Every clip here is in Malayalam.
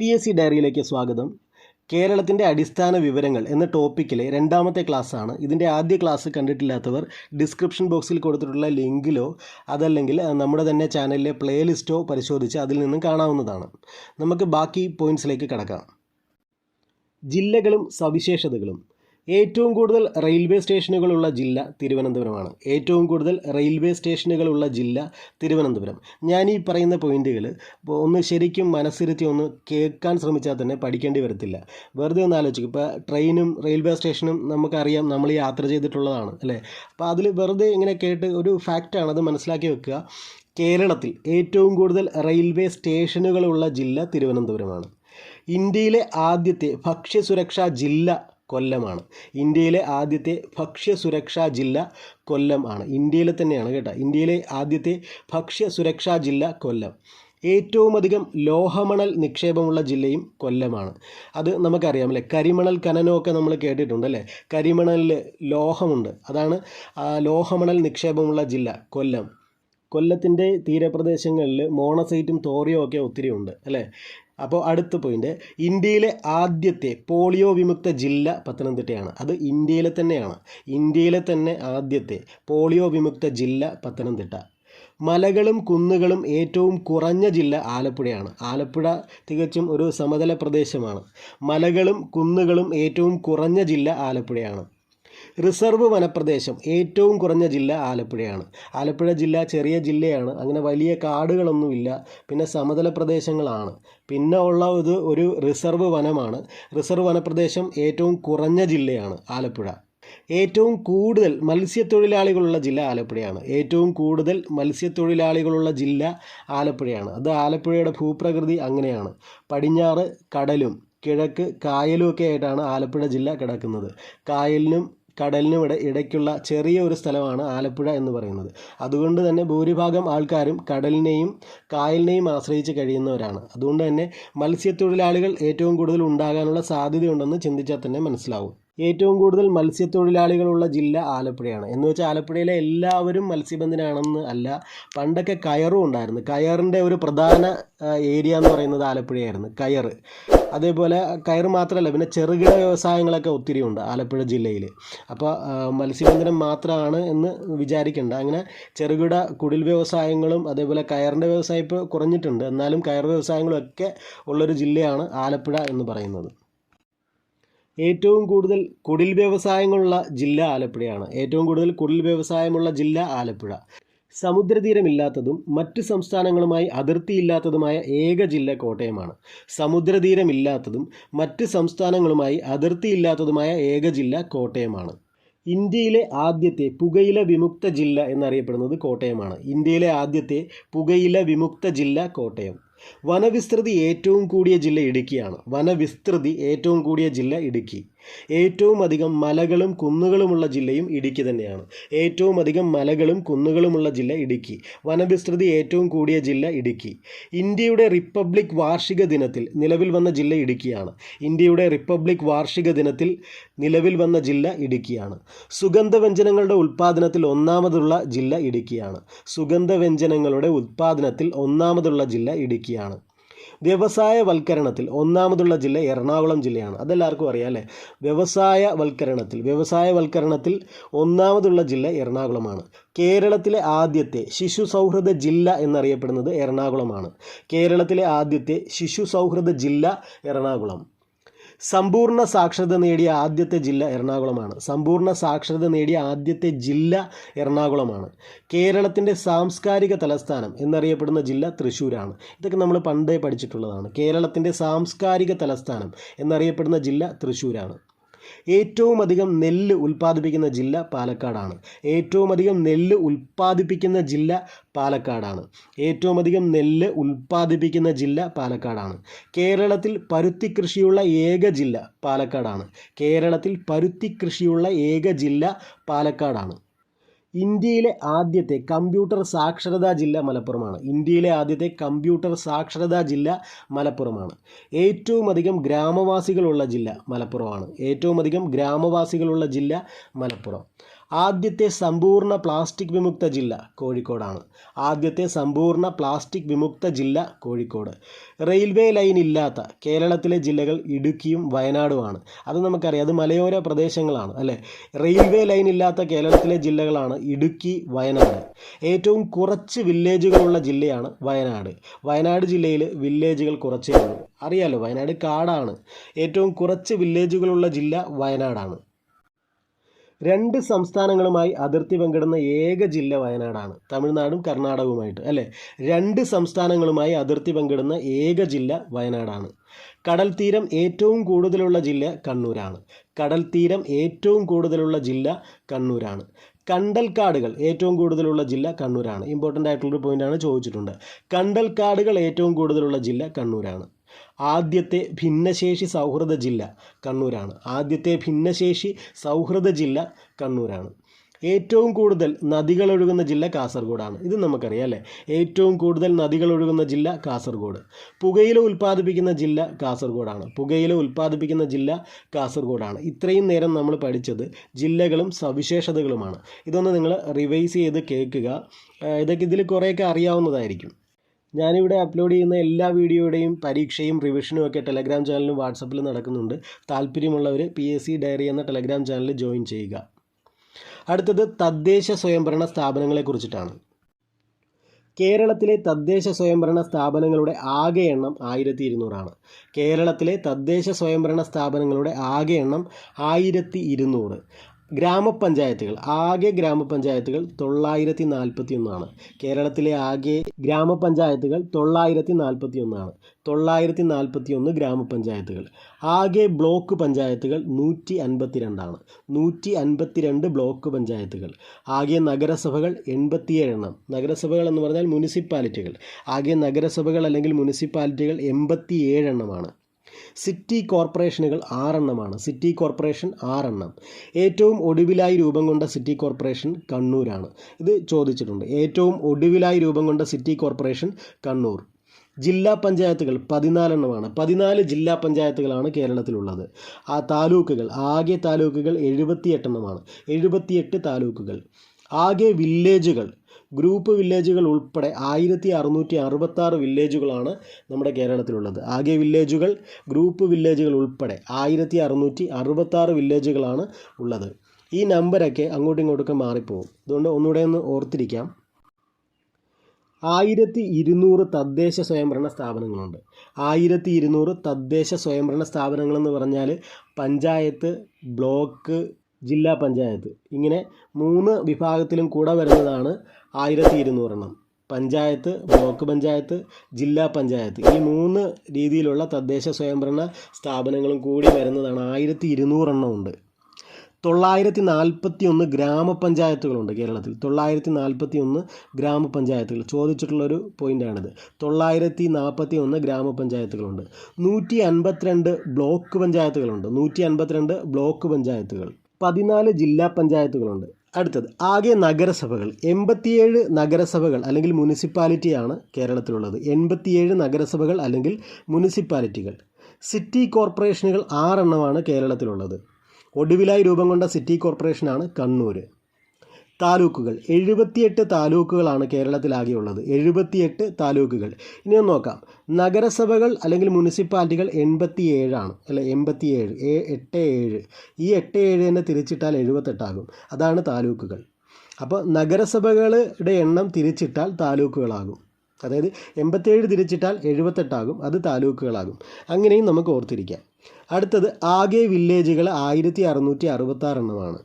പി എസ് സി ഡയറിയിലേക്ക് സ്വാഗതം. കേരളത്തിന്റെ അടിസ്ഥാന വിവരങ്ങൾ എന്ന ടോപ്പിക്കിലെ രണ്ടാമത്തെ ക്ലാസ്സാണ്. ഇതിന്റെ ആദ്യ ക്ലാസ് കണ്ടിട്ടില്ലാത്തവർ ഡിസ്ക്രിപ്ഷൻ ബോക്സിൽ കൊടുത്തിട്ടുള്ള ലിങ്കിലോ അതല്ലെങ്കിൽ നമ്മുടെ തന്നെ ചാനലിലെ പ്ലേലിസ്റ്റോ പരിശോധിച്ച് അതിൽ നിന്നും കാണാവുന്നതാണ്. നമുക്ക് ബാക്കി പോയിന്റ്സിലേക്ക് കടക്കാം. ജില്ലകളും സവിശേഷതകളും. ഏറ്റവും കൂടുതൽ റെയിൽവേ സ്റ്റേഷനുകളുള്ള ജില്ല തിരുവനന്തപുരമാണ്. ഏറ്റവും കൂടുതൽ റെയിൽവേ സ്റ്റേഷനുകളുള്ള ജില്ല തിരുവനന്തപുരം. ഞാൻ ഈ പറയുന്ന പോയിന്റുകൾ ഒന്ന് ശരിക്കും മനസ്സിരുത്തി ഒന്ന് കേൾക്കാൻ ശ്രമിച്ചാൽ തന്നെ പഠിക്കേണ്ടി വരത്തില്ല. വെറുതെ ഒന്ന് ആലോചിക്കും. ഇപ്പോൾ ട്രെയിനും റെയിൽവേ സ്റ്റേഷനും നമുക്കറിയാം നമ്മൾ യാത്ര ചെയ്തിട്ടുള്ളതാണ് അല്ലേ? അപ്പോൾ അതിൽ വെറുതെ ഇങ്ങനെ കേട്ട് ഒരു ഫാക്റ്റാണ് അത് മനസ്സിലാക്കി വെക്കുക. കേരളത്തിൽ ഏറ്റവും കൂടുതൽ റെയിൽവേ സ്റ്റേഷനുകളുള്ള ജില്ല തിരുവനന്തപുരമാണ്. ഇന്ത്യയിലെ ആദ്യത്തെ ഭക്ഷ്യസുരക്ഷാ ജില്ല കൊല്ലമാണ്. ഇന്ത്യയിലെ ആദ്യത്തെ ഭക്ഷ്യ സുരക്ഷാ ജില്ല കൊല്ലം ആണ്. ഇന്ത്യയിലെ തന്നെയാണ് കേട്ടോ. ഇന്ത്യയിലെ ആദ്യത്തെ ഭക്ഷ്യ സുരക്ഷാ ജില്ല കൊല്ലം. ഏറ്റവുമധികം ലോഹമണൽ നിക്ഷേപമുള്ള ജില്ലയും കൊല്ലമാണ്. അത് നമുക്കറിയാം അല്ലേ? കരിമണൽ ഖനനമൊക്കെ നമ്മൾ കേട്ടിട്ടുണ്ട് അല്ലേ? കരിമണലിൽ ലോഹമുണ്ട്. അതാണ് ലോഹമണൽ നിക്ഷേപമുള്ള ജില്ല കൊല്ലം. കൊല്ലത്തിന്റെ തീരപ്രദേശങ്ങളിൽ മോണസൈറ്റും തോറിയും ഒക്കെ ഒത്തിരി ഉണ്ട് അല്ലേ? അപ്പോൾ അടുത്ത പോയിന്റ് ഇന്ത്യയിലെ ആദ്യത്തെ പോളിയോ വിമുക്ത ജില്ല പത്തനംതിട്ടയാണ്. അത് ഇന്ത്യയിലെ തന്നെയാണ്. ഇന്ത്യയിലെ തന്നെ ആദ്യത്തെ പോളിയോ വിമുക്ത ജില്ല പത്തനംതിട്ട. മലകളും കുന്നുകളും ഏറ്റവും കുറഞ്ഞ ജില്ല ആലപ്പുഴയാണ്. ആലപ്പുഴ തികച്ചും ഒരു സമതല പ്രദേശമാണ്. മലകളും കുന്നുകളും ഏറ്റവും കുറഞ്ഞ ജില്ല ആലപ്പുഴയാണ്. റിസർവ് വനപ്രദേശം ഏറ്റവും കുറഞ്ഞ ജില്ല ആലപ്പുഴയാണ്. ആലപ്പുഴ ജില്ല ചെറിയ ജില്ലയാണ്. അങ്ങനെ വലിയ കാടുകളൊന്നുമില്ല. പിന്നെ സമതല പ്രദേശങ്ങളാണ്. പിന്നെ ഉള്ള ഇത് ഒരു റിസർവ് വനമാണ്. റിസർവ് വനപ്രദേശം ഏറ്റവും കുറഞ്ഞ ജില്ലയാണ് ആലപ്പുഴ. ഏറ്റവും കൂടുതൽ മത്സ്യത്തൊഴിലാളികളുള്ള ജില്ല ആലപ്പുഴയാണ്. ഏറ്റവും കൂടുതൽ മത്സ്യത്തൊഴിലാളികളുള്ള ജില്ല ആലപ്പുഴയാണ്. അത് ആലപ്പുഴയുടെ ഭൂപ്രകൃതി അങ്ങനെയാണ്. പടിഞ്ഞാറ് കടലും കിഴക്ക് കായലും ഒക്കെ ആയിട്ടാണ് ആലപ്പുഴ ജില്ല കിടക്കുന്നത്. കായലിനും കടലിനും ഇട ഇടയ്ക്കുള്ള ചെറിയ ഒരു സ്ഥലമാണ് ആലപ്പുഴ എന്ന് പറയുന്നത്. അതുകൊണ്ട് തന്നെ ഭൂരിഭാഗം ആൾക്കാരും കടലിനെയും കായലിനെയും ആശ്രയിച്ച് കഴിയുന്നവരാണ്. അതുകൊണ്ട് തന്നെ മത്സ്യത്തൊഴിലാളികൾ ഏറ്റവും കൂടുതൽ ഉണ്ടാകാനുള്ള സാധ്യതയുണ്ടെന്ന് ചിന്തിച്ചാൽ തന്നെ മനസ്സിലാവും. ഏറ്റവും കൂടുതൽ മത്സ്യത്തൊഴിലാളികളുള്ള ജില്ല ആലപ്പുഴയാണ്. എന്ന് വെച്ചാൽ ആലപ്പുഴയിലെ എല്ലാവരും മത്സ്യബന്ധനാണെന്ന് അല്ല പണ്ടൊക്കെ കയറും ഉണ്ടായിരുന്നു. കയറിന്റെ ഒരു പ്രധാന ഏരിയ എന്ന് പറയുന്നത് ആലപ്പുഴയായിരുന്നു കയർ. അതേപോലെ കയർ മാത്രമല്ല പിന്നെ ചെറുകിട വ്യവസായങ്ങളൊക്കെ ഒത്തിരി ഉണ്ട് ആലപ്പുഴ ജില്ലയിൽ അപ്പോൾ മത്സ്യബന്ധനം മാത്രമാണ് എന്ന് വിചാരിക്കേണ്ട. അങ്ങനെ ചെറുകിട കുടിൽ വ്യവസായങ്ങളും അതേപോലെ കയറിന്റെ വ്യവസായം ഇപ്പോൾ കുറഞ്ഞിട്ടുണ്ട്. എന്നാലും കയർ വ്യവസായങ്ങളും ഒക്കെ ഉള്ളൊരു ജില്ലയാണ് ആലപ്പുഴ എന്ന് പറയുന്നത്. ഏറ്റവും കൂടുതൽ കുടിൽ വ്യവസായങ്ങളുള്ള ജില്ല ആലപ്പുഴയാണ്. ഏറ്റവും കൂടുതൽ കുടിൽ വ്യവസായമുള്ള ജില്ല ആലപ്പുഴ. സമുദ്രതീരമില്ലാത്തതും മറ്റ് സംസ്ഥാനങ്ങളുമായി അതിർത്തിയില്ലാത്തതുമായ ഏക ജില്ല കോട്ടയമാണ്. സമുദ്രതീരമില്ലാത്തതും മറ്റ് സംസ്ഥാനങ്ങളുമായി അതിർത്തിയില്ലാത്തതുമായ ഏക ജില്ല കോട്ടയമാണ്. ഇന്ത്യയിലെ ആദ്യത്തെ പുകയില വിമുക്ത ജില്ല എന്നറിയപ്പെടുന്നത് കോട്ടയമാണ്. ഇന്ത്യയിലെ ആദ്യത്തെ പുകയില വിമുക്ത ജില്ല കോട്ടയം. വനവിസ്തൃതി ഏറ്റവും കൂടിയ ജില്ല ഇടുക്കിയാണ്. വനവിസ്തൃതി ഏറ്റവും കൂടിയ ജില്ല ഇടുക്കി. ഏറ്റവും അധികം മലകളും കുന്നുകളുമുള്ള ജില്ലയും ഇടുക്കി തന്നെയാണ്. ഏറ്റവും അധികം മലകളും കുന്നുകളുമുള്ള ജില്ല ഇടുക്കി. വനവിസ്തൃതി ഏറ്റവും കൂടിയ ജില്ല ഇടുക്കി. ഇന്ത്യയുടെ റിപ്പബ്ലിക് വാർഷിക ദിനത്തിൽ നിലവിൽ വന്ന ജില്ല ഇടുക്കിയാണ്. ഇന്ത്യയുടെ റിപ്പബ്ലിക് വാർഷിക ദിനത്തിൽ നിലവിൽ വന്ന ജില്ല ഇടുക്കിയാണ്. സുഗന്ധവ്യഞ്ജനങ്ങളുടെ ഉൽപ്പാദനത്തിൽ ഒന്നാമതുള്ള ജില്ല ഇടുക്കിയാണ്. സുഗന്ധവ്യഞ്ജനങ്ങളുടെ ഉൽപ്പാദനത്തിൽ ഒന്നാമതുള്ള ജില്ല ഇടുക്കിയാണ്. വ്യവസായവൽക്കരണത്തിൽ ഒന്നാമതുള്ള ജില്ല എറണാകുളം ജില്ലയാണ്. അതെല്ലാവർക്കും അറിയാം അല്ലേ? വ്യവസായവൽക്കരണത്തിൽ വ്യവസായവൽക്കരണത്തിൽ ഒന്നാമതുള്ള ജില്ല എറണാകുളമാണ്. കേരളത്തിലെ ആദ്യത്തെ ശിശു സൗഹൃദ ജില്ല എന്നറിയപ്പെടുന്നത് എറണാകുളമാണ്. കേരളത്തിലെ ആദ്യത്തെ ശിശു സൗഹൃദ ജില്ല എറണാകുളം. സമ്പൂർണ സാക്ഷരത നേടിയ ആദ്യത്തെ ജില്ല എറണാകുളമാണ്. സമ്പൂർണ സാക്ഷരത നേടിയ ആദ്യത്തെ ജില്ല എറണാകുളമാണ്. കേരളത്തിന്റെ സാംസ്കാരിക തലസ്ഥാനം എന്നറിയപ്പെടുന്ന ജില്ല തൃശ്ശൂരാണ്. ഇതൊക്കെ നമ്മൾ പണ്ടേ പഠിച്ചിട്ടുള്ളതാണ്. കേരളത്തിന്റെ സാംസ്കാരിക തലസ്ഥാനം എന്നറിയപ്പെടുന്ന ജില്ല തൃശ്ശൂരാണ്. ഏറ്റവും അധികം നെല്ല് ഉൽപ്പാദിപ്പിക്കുന്ന ജില്ല പാലക്കാടാണ്. ഏറ്റവും അധികം നെല്ല് ഉൽപ്പാദിപ്പിക്കുന്ന ജില്ല പാലക്കാടാണ്. ഏറ്റവും അധികം നെല്ല് ഉൽപ്പാദിപ്പിക്കുന്ന ജില്ല പാലക്കാടാണ്. കേരളത്തിൽ പരുത്തി കൃഷിയുള്ള ഏക ജില്ല പാലക്കാടാണ്. കേരളത്തിൽ പരുത്തി കൃഷിയുള്ള ഏക ജില്ല പാലക്കാടാണ്. ഇന്ത്യയിലെ ആദ്യത്തെ കമ്പ്യൂട്ടർ സാക്ഷരതാ ജില്ല മലപ്പുറമാണ്. ഇന്ത്യയിലെ ആദ്യത്തെ കമ്പ്യൂട്ടർ സാക്ഷരതാ ജില്ല മലപ്പുറമാണ്. ഏറ്റവും അധികം ഗ്രാമവാസികളുള്ള ജില്ല മലപ്പുറമാണ്. ഏറ്റവും അധികം ഗ്രാമവാസികളുള്ള ജില്ല മലപ്പുറം. ആദ്യത്തെ സമ്പൂർണ പ്ലാസ്റ്റിക് വിമുക്ത ജില്ല കോഴിക്കോടാണ്. ആദ്യത്തെ സമ്പൂർണ പ്ലാസ്റ്റിക് വിമുക്ത ജില്ല കോഴിക്കോട്. റെയിൽവേ ലൈൻ ഇല്ലാത്ത കേരളത്തിലെ ജില്ലകൾ ഇടുക്കിയും വയനാടുമാണ്. അത് നമുക്കറിയാം. അത് മലയോര പ്രദേശങ്ങളാണ് അല്ലേ? റെയിൽവേ ലൈൻ ഇല്ലാത്ത കേരളത്തിലെ ജില്ലകളാണ് ഇടുക്കി വയനാട്. ഏറ്റവും കുറച്ച് വില്ലേജുകളുള്ള ജില്ലയാണ് വയനാട്. വയനാട് ജില്ലയിൽ വില്ലേജുകൾ കുറച്ചേ ഉള്ളൂ. അറിയാലോ വയനാട് കാടാണ്. ഏറ്റവും കുറച്ച് വില്ലേജുകളുള്ള ജില്ല വയനാടാണ്. രണ്ട് സംസ്ഥാനങ്ങളുമായി അതിർത്തി പങ്കിടുന്ന ഏക ജില്ല വയനാടാണ്. തമിഴ്നാടും കർണാടകവുമായിട്ട് അല്ലേ? രണ്ട് സംസ്ഥാനങ്ങളുമായി അതിർത്തി പങ്കിടുന്ന ഏക ജില്ല വയനാടാണ്. കടൽ തീരം ഏറ്റവും കൂടുതലുള്ള ജില്ല കണ്ണൂരാണ്. കടൽ തീരം ഏറ്റവും കൂടുതലുള്ള ജില്ല കണ്ണൂരാണ്. കണ്ടൽക്കാടുകൾ ഏറ്റവും കൂടുതലുള്ള ജില്ല കണ്ണൂരാണ്. ഇമ്പോർട്ടന്റ് ആയിട്ടുള്ളൊരു പോയിന്റാണ് ചോദിച്ചിട്ടുണ്ട്. കണ്ടൽക്കാടുകൾ ഏറ്റവും കൂടുതലുള്ള ജില്ല കണ്ണൂരാണ്. ആദ്യത്തെ ഭിന്നശേഷി സൗഹൃദ ജില്ല കണ്ണൂരാണ്. ആദ്യത്തെ ഭിന്നശേഷി സൗഹൃദ ജില്ല കണ്ണൂരാണ്. ഏറ്റവും കൂടുതൽ നദികൾ ഒഴുകുന്ന ജില്ല കാസർഗോഡാണ്. ഇത് നമുക്കറിയാം അല്ലേ? ഏറ്റവും കൂടുതൽ നദികൾ ഒഴുകുന്ന ജില്ല കാസർഗോഡ്. പുകയില ഉൽപ്പാദിപ്പിക്കുന്ന ജില്ല കാസർഗോഡാണ്. പുകയില ഉൽപ്പാദിപ്പിക്കുന്ന ജില്ല കാസർഗോഡാണ്. ഇത്രയും നേരം നമ്മൾ പഠിച്ചത് ജില്ലകളും സവിശേഷതകളുമാണ്. ഇതൊന്ന് നിങ്ങൾ റിവൈസ് ചെയ്ത് കേൾക്കുക. ഇതൊക്കെ ഇതിൽ കുറേയൊക്കെ അറിയാവുന്നതായിരിക്കും. ഞാനിവിടെ അപ്ലോഡ് ചെയ്യുന്ന എല്ലാ വീഡിയോയുടെയും പരീക്ഷയും റിവിഷനും ഒക്കെ ടെലഗ്രാം ചാനലും വാട്സപ്പിലും നടക്കുന്നുണ്ട്. താല്പര്യമുള്ളവർ പി എസ് സി ഡയറി എന്ന ടെലഗ്രാം ചാനൽ ജോയിൻ ചെയ്യുക. അടുത്തത് തദ്ദേശ സ്വയംഭരണ സ്ഥാപനങ്ങളെ കുറിച്ചിട്ടാണ്. കേരളത്തിലെ തദ്ദേശ സ്വയംഭരണ സ്ഥാപനങ്ങളുടെ ആകെ എണ്ണം ആയിരത്തി ഇരുന്നൂറാണ് കേരളത്തിലെ തദ്ദേശ സ്വയംഭരണ സ്ഥാപനങ്ങളുടെ ആകെ എണ്ണം ആയിരത്തി ഇരുന്നൂറ് ഗ്രാമപഞ്ചായത്തുകൾ ആകെ ഗ്രാമപഞ്ചായത്തുകൾ തൊള്ളായിരത്തി നാൽപ്പത്തി ഒന്നാണ് കേരളത്തിലെ ആകെ ഗ്രാമപഞ്ചായത്തുകൾ തൊള്ളായിരത്തി നാൽപ്പത്തി ഒന്നാണ് തൊള്ളായിരത്തി നാൽപ്പത്തി ഒന്ന് ഗ്രാമപഞ്ചായത്തുകൾ. ആകെ ബ്ലോക്ക് പഞ്ചായത്തുകൾ നൂറ്റി അൻപത്തി രണ്ടാണ് നൂറ്റി അൻപത്തി രണ്ട് ബ്ലോക്ക് പഞ്ചായത്തുകൾ. ആകെ നഗരസഭകൾ എൺപത്തിയേഴ് എണ്ണം നഗരസഭകൾ എന്ന് പറഞ്ഞാൽ മുനിസിപ്പാലിറ്റികൾ. ആകെ നഗരസഭകൾ അല്ലെങ്കിൽ മുനിസിപ്പാലിറ്റികൾ എൺപത്തിയേഴ് എണ്ണമാണ് സിറ്റി കോർപ്പറേഷനുകൾ ആറെണ്ണമാണ്. സിറ്റി കോർപ്പറേഷൻ ആറെണ്ണം. ഏറ്റവും ഒടുവിലായി രൂപം കൊണ്ട സിറ്റി കോർപ്പറേഷൻ കണ്ണൂരാണ്. ഇത് ചോദിച്ചിട്ടുണ്ട്. ഏറ്റവും ഒടുവിലായി രൂപം കൊണ്ട സിറ്റി കോർപ്പറേഷൻ കണ്ണൂർ. ജില്ലാ പഞ്ചായത്തുകൾ പതിനാലെണ്ണമാണ്. പതിനാല് ജില്ലാ പഞ്ചായത്തുകളാണ് കേരളത്തിലുള്ളത്. ആ താലൂക്കുകൾ ആകെ താലൂക്കുകൾ എഴുപത്തിയെട്ടെണ്ണമാണ്. എഴുപത്തിയെട്ട് താലൂക്കുകൾ. ആകെ വില്ലേജുകൾ. ഗ്രൂപ്പ് വില്ലേജുകൾ ഉൾപ്പെടെ ആയിരത്തി അറുന്നൂറ്റി അറുപത്താറ് വില്ലേജുകളാണ് നമ്മുടെ കേരളത്തിലുള്ളത്. ആകെ വില്ലേജുകൾ ഗ്രൂപ്പ് വില്ലേജുകൾ ഉൾപ്പെടെ ആയിരത്തി അറുന്നൂറ്റി അറുപത്താറ് വില്ലേജുകളാണ് ഉള്ളത്. ഈ നമ്പരൊക്കെ അങ്ങോട്ടും ഇങ്ങോട്ടൊക്കെ മാറിപ്പോകും അതുകൊണ്ട് ഒന്നുകൂടെ ഒന്ന് ഓർത്തിരിക്കാം. ആയിരത്തി ഇരുന്നൂറ് തദ്ദേശ സ്വയംഭരണ സ്ഥാപനങ്ങളുണ്ട്. ആയിരത്തി ഇരുന്നൂറ് തദ്ദേശ സ്വയംഭരണ സ്ഥാപനങ്ങളെന്ന് പറഞ്ഞാൽ പഞ്ചായത്ത് ബ്ലോക്ക് ജില്ലാ പഞ്ചായത്ത്. ഇങ്ങനെ മൂന്ന് വിഭാഗത്തിലും കൂടെ വരുന്നതാണ് ആയിരത്തി ഇരുന്നൂറെണ്ണം പഞ്ചായത്ത് ബ്ലോക്ക് പഞ്ചായത്ത് ജില്ലാ പഞ്ചായത്ത്. ഈ മൂന്ന് രീതിയിലുള്ള തദ്ദേശ സ്വയംഭരണ സ്ഥാപനങ്ങളും കൂടി വരുന്നതാണ് ആയിരത്തി ഇരുന്നൂറെണ്ണം ഉണ്ട്. തൊള്ളായിരത്തി നാൽപ്പത്തി ഒന്ന് ഗ്രാമപഞ്ചായത്തുകളുണ്ട് കേരളത്തിൽ. തൊള്ളായിരത്തി നാൽപ്പത്തി ഒന്ന് ഗ്രാമപഞ്ചായത്തുകൾ. ചോദിച്ചിട്ടുള്ളൊരു പോയിന്റാണിത് തൊള്ളായിരത്തി നാൽപ്പത്തി ഒന്ന് ഗ്രാമപഞ്ചായത്തുകളുണ്ട്. നൂറ്റി അൻപത്തിരണ്ട് ബ്ലോക്ക് പഞ്ചായത്തുകളുണ്ട്. നൂറ്റി അൻപത്തിരണ്ട് ബ്ലോക്ക് പഞ്ചായത്തുകൾ. പതിനാല് ജില്ലാ പഞ്ചായത്തുകളുണ്ട്. അടുത്തത് ആകെ നഗരസഭകൾ. എൺപത്തിയേഴ് നഗരസഭകൾ അല്ലെങ്കിൽ മുനിസിപ്പാലിറ്റിയാണ് കേരളത്തിലുള്ളത്. എൺപത്തിയേഴ് നഗരസഭകൾ അല്ലെങ്കിൽ മുനിസിപ്പാലിറ്റികൾ. സിറ്റി കോർപ്പറേഷനുകൾ ആറെണ്ണമാണ് കേരളത്തിലുള്ളത്. ഒടുവിലായി രൂപം കൊണ്ട സിറ്റി കോർപ്പറേഷനാണ് കണ്ണൂർ താലൂക്കുകൾ. എഴുപത്തിയെട്ട് താലൂക്കുകളാണ് കേരളത്തിലാകെയുള്ളത്. എഴുപത്തിയെട്ട് താലൂക്കുകൾ. ഇനി ഒന്ന് നോക്കാം. നഗരസഭകൾ അല്ലെങ്കിൽ മുനിസിപ്പാലിറ്റികൾ എൺപത്തി ഏഴാണ് അല്ലെ എൺപത്തിയേഴ്. ഏ എട്ട് ഏഴ്. ഈ എട്ട് ഏഴ് തന്നെ തിരിച്ചിട്ടാൽ എഴുപത്തെട്ടാകും അതാണ് താലൂക്കുകൾ. അപ്പോൾ നഗരസഭകളുടെ എണ്ണം തിരിച്ചിട്ടാൽ താലൂക്കുകളാകും. അതായത് എൺപത്തേഴ് തിരിച്ചിട്ടാൽ എഴുപത്തെട്ടാകും അത് താലൂക്കുകളാകും. അങ്ങനെയും നമുക്ക് ഓർത്തിരിക്കാം. അടുത്തത് ആകെ വില്ലേജുകൾ ആയിരത്തി അറുന്നൂറ്റി അറുപത്താറ് എണ്ണമാണ്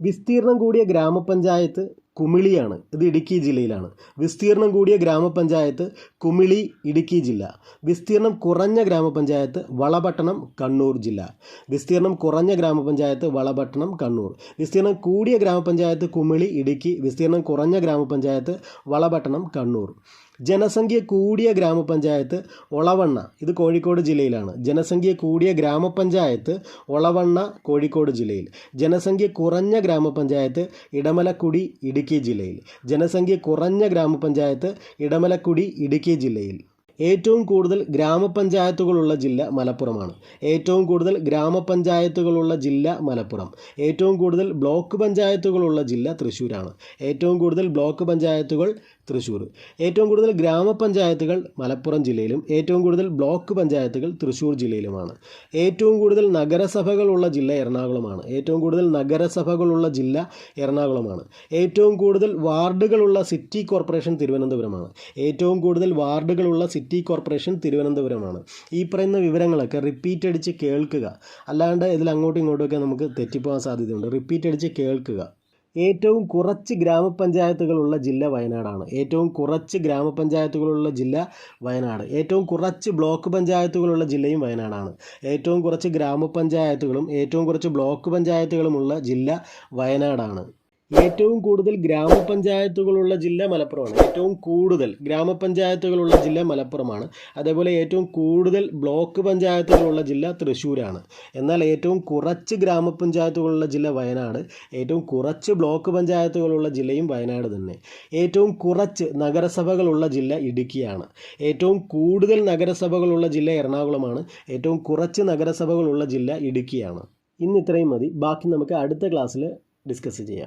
വിസ്തീർണം കൂടിയ ഗ്രാമപഞ്ചായത്ത് കുമിളിയാണ്. ഇത് ഇടുക്കി ജില്ലയിലാണ്. വിസ്തീർണം കൂടിയ ഗ്രാമപഞ്ചായത്ത് കുമിളി ഇടുക്കി ജില്ല. വിസ്തീർണം കുറഞ്ഞ ഗ്രാമപഞ്ചായത്ത് വളപട്ടണം കണ്ണൂർ ജില്ല. വിസ്തീർണം കുറഞ്ഞ ഗ്രാമപഞ്ചായത്ത് വളപട്ടണം കണ്ണൂർ. വിസ്തീർണം കൂടിയ ഗ്രാമപഞ്ചായത്ത് കുമിളി ഇടുക്കി. വിസ്തീർണം കുറഞ്ഞ ഗ്രാമപഞ്ചായത്ത് വളപട്ടണം കണ്ണൂർ. ജനസംഖ്യ കൂടിയ ഗ്രാമപഞ്ചായത്ത് ഒളവണ്ണ ഇത് കോഴിക്കോട് ജില്ലയിലാണ്. ജനസംഖ്യ കൂടിയ ഗ്രാമപഞ്ചായത്ത് ഒളവണ്ണ കോഴിക്കോട് ജില്ലയിൽ. ജനസംഖ്യ കുറഞ്ഞ ഗ്രാമപഞ്ചായത്ത് ഇടമലക്കുടി ഇടുക്കി ജില്ലയിൽ. ജനസംഖ്യ കുറഞ്ഞ ഗ്രാമപഞ്ചായത്ത് ഇടമലക്കുടി ഇടുക്കി ജില്ലയിൽ. ഏറ്റവും കൂടുതൽ ഗ്രാമപഞ്ചായത്തുകളുള്ള ജില്ല മലപ്പുറമാണ്. ഏറ്റവും കൂടുതൽ ഗ്രാമപഞ്ചായത്തുകളുള്ള ജില്ല മലപ്പുറം. ഏറ്റവും കൂടുതൽ ബ്ലോക്ക് പഞ്ചായത്തുകളുള്ള ജില്ല തൃശ്ശൂരാണ്. ഏറ്റവും കൂടുതൽ ബ്ലോക്ക് പഞ്ചായത്തുകൾ തൃശ്ശൂർ ഏറ്റവും കൂടുതൽ ഗ്രാമപഞ്ചായത്തുകൾ മലപ്പുറം ജില്ലയിലും ഏറ്റവും കൂടുതൽ ബ്ലോക്ക് പഞ്ചായത്തുകൾ തൃശ്ശൂർ ജില്ലയിലുമാണ്. ഏറ്റവും കൂടുതൽ നഗരസഭകളുള്ള ജില്ല എറണാകുളമാണ്. ഏറ്റവും കൂടുതൽ നഗരസഭകളുള്ള ജില്ല എറണാകുളമാണ്. ഏറ്റവും കൂടുതൽ വാർഡുകളുള്ള സിറ്റി കോർപ്പറേഷൻ തിരുവനന്തപുരമാണ്. ഏറ്റവും കൂടുതൽ വാർഡുകളുള്ള സിറ്റി കോർപ്പറേഷൻ തിരുവനന്തപുരമാണ്. ഈ പറയുന്ന വിവരങ്ങളൊക്കെ റിപ്പീറ്റ് അടിച്ച് കേൾക്കുക. അല്ലാണ്ട് ഇതിൽ അങ്ങോട്ടും ഇങ്ങോട്ടുമൊക്കെ നമുക്ക് തെറ്റിപ്പോകാൻ സാധ്യതയുണ്ട്. റിപ്പീറ്റ് അടിച്ച് കേൾക്കുക. ഏറ്റവും കുറച്ച് ഗ്രാമപഞ്ചായത്തുകളുള്ള ജില്ല വയനാടാണ്. ഏറ്റവും കുറച്ച് ഗ്രാമപഞ്ചായത്തുകളുള്ള ജില്ല വയനാട്. ഏറ്റവും കുറച്ച് ബ്ലോക്ക് പഞ്ചായത്തുകളുള്ള ജില്ലയും വയനാടാണ്. ഏറ്റവും കുറച്ച് ഗ്രാമപഞ്ചായത്തുകളും ഏറ്റവും കുറച്ച് ബ്ലോക്ക് പഞ്ചായത്തുകളുമുള്ള ജില്ല വയനാടാണ്. ഏറ്റവും കൂടുതൽ ഗ്രാമപഞ്ചായത്തുകളുള്ള ജില്ല മലപ്പുറമാണ്. ഏറ്റവും കൂടുതൽ ഗ്രാമപഞ്ചായത്തുകളുള്ള ജില്ല മലപ്പുറമാണ്. അതേപോലെ ഏറ്റവും കൂടുതൽ ബ്ലോക്ക് പഞ്ചായത്തുകളുള്ള ജില്ല തൃശ്ശൂരാണ്. എന്നാൽ ഏറ്റവും കുറച്ച് ഗ്രാമപഞ്ചായത്തുകളുള്ള ജില്ല വയനാട്. ഏറ്റവും കുറച്ച് ബ്ലോക്ക് പഞ്ചായത്തുകളുള്ള ജില്ലയും വയനാട് തന്നെ. ഏറ്റവും കുറച്ച് നഗരസഭകളുള്ള ജില്ല ഇടുക്കിയാണ്. ഏറ്റവും കൂടുതൽ നഗരസഭകളുള്ള ജില്ല എറണാകുളമാണ്. ഏറ്റവും കുറച്ച് നഗരസഭകളുള്ള ജില്ല ഇടുക്കിയാണ്. ഇന്ന് ഇത്രയും മതി. ബാക്കി നമുക്ക് അടുത്ത ക്ലാസ്സിൽ ഡിസ്കസ് ചെയ്യാം.